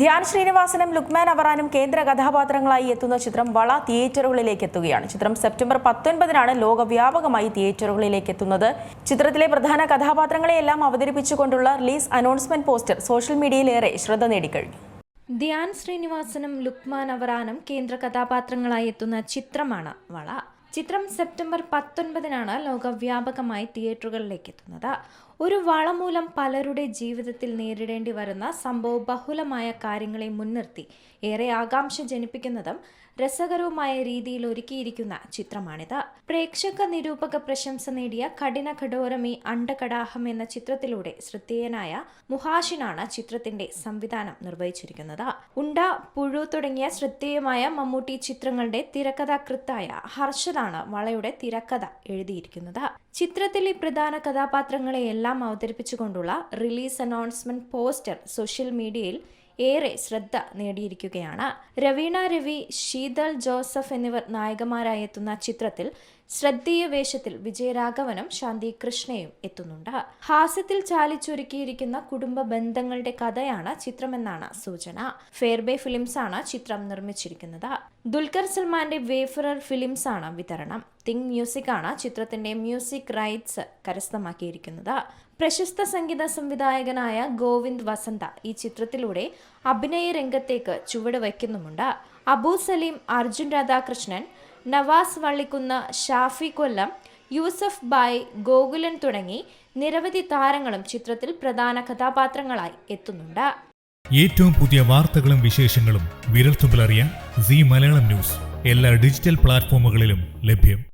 ധ്യാൻ ശ്രീനിവാസനും ലുക്മാൻ അവറാനും കേന്ദ്ര കഥാപാത്രങ്ങളായി എത്തുന്ന ചിത്രം വള തിയേറ്ററുകളിലേക്ക് എത്തുകയാണ്. ചിത്രം സെപ്റ്റംബർ പത്തൊൻപതിനാണ് ലോകവ്യാപകമായി തിയേറ്ററുകളിലേക്ക് എത്തുന്നത്. ചിത്രത്തിലെ പ്രധാന കഥാപാത്രങ്ങളെയെല്ലാം അവതരിപ്പിച്ചുകൊണ്ടുള്ള റിലീസ് അനൗൺസ്മെന്റ് പോസ്റ്റർ സോഷ്യൽ മീഡിയയിലേറെ ശ്രദ്ധ നേടിക്കഴിഞ്ഞു. ധ്യാൻ ശ്രീനിവാസനും ലുക്മാൻ അവറാനും കേന്ദ്ര കഥാപാത്രങ്ങളായി എത്തുന്ന ചിത്രമാണ് വള. ചിത്രം സെപ്റ്റംബർ പത്തൊൻപതിനാണ് ലോകവ്യാപകമായി തിയേറ്ററുകളിലേക്ക് എത്തുന്നത് ഒരു വളമൂലം പലരുടെ ജീവിതത്തിൽ നേരിടേണ്ടി വരുന്ന സംഭവ ബഹുലമായ കാര്യങ്ങളെ മുൻനിർത്തി ഏറെ ആകാംക്ഷ ജനിപ്പിക്കുന്നതും രസകരവുമായ രീതിയിൽ ഒരുക്കിയിരിക്കുന്ന ചിത്രമാണിത്. പ്രേക്ഷക നിരൂപക പ്രശംസ നേടിയ കഠിന ഘടോരമി അണ്ടകടാഹം എന്ന ചിത്രത്തിലൂടെ ശ്രദ്ധേയനായ മുഹാഷിനാണ് ചിത്രത്തിന്റെ സംവിധാനം നിർവഹിച്ചിരിക്കുന്നത്. ഉണ്ട പുഴു തുടങ്ങിയ ശ്രദ്ധേയമായ മമ്മൂട്ടി ചിത്രങ്ങളുടെ തിരക്കഥാകൃത്തായ ഹർഷദാണ് വളയുടെ തിരക്കഥ എഴുതിയിരിക്കുന്നത്. ചിത്രത്തിലെ പ്രധാന കഥാപാത്രങ്ങളെയെല്ലാം അവതരിപ്പിച്ചുകൊണ്ടുള്ള റിലീസ് അനൗൺസ്മെന്റ് പോസ്റ്റർ സോഷ്യൽ മീഡിയയിൽ ഏറെ ശ്രദ്ധ നേടിയിരിക്കുകയാണ്. രവീണ രവി ശീതൾ ജോസഫ് എന്നിവർ നായകന്മാരായി എത്തുന്ന ചിത്രത്തിൽ ശ്രദ്ധേയ വേഷത്തിൽ വിജയരാഘവനും ശാന്തി കൃഷ്ണയും എത്തുന്നുണ്ട്. ഹാസ്യത്തിൽ ചാലിച്ചൊരുക്കിയിരിക്കുന്ന കുടുംബ ബന്ധങ്ങളുടെ കഥയാണ് ചിത്രമെന്നാണ് സൂചന. ഫെയർബേ ഫിലിംസ് ആണ് ചിത്രം നിർമ്മിച്ചിരിക്കുന്നത്. ദുൽഖർ സൽമാന്റെ വേഫറർ ഫിലിംസ് ആണ് വിതരണം. തിങ് മ്യൂസിക് ആണ് ചിത്രത്തിന്റെ മ്യൂസിക് റൈറ്റ്സ് കരസ്ഥമാക്കിയിരിക്കുന്നത്. പ്രശസ്ത സംഗീത സംവിധായകനായ ഗോവിന്ദ് വസന്ത ഈ ചിത്രത്തിലൂടെ അഭിനയ രംഗത്തേക്ക് ചുവട് വയ്ക്കുന്നുമുണ്ട്. അബു സലീം അർജുൻ രാധാകൃഷ്ണൻ നവാസ് വള്ളിക്കുന്ന് ഷാഫി കൊല്ലം യൂസഫ് ബായ് ഗോകുലൻ തുടങ്ങി നിരവധി താരങ്ങളും ചിത്രത്തിൽ പ്രധാന കഥാപാത്രങ്ങളായി എത്തുന്നുണ്ട്. ഏറ്റവും പുതിയ വാർത്തകളും വിശേഷങ്ങളും വിരൽത്തുമ്പിലറിയാൻ സി മലയാളം ന്യൂസ്. എല്ലാ ഡിജിറ്റൽ പ്ലാറ്റ്ഫോമുകളിലും ലഭ്യം.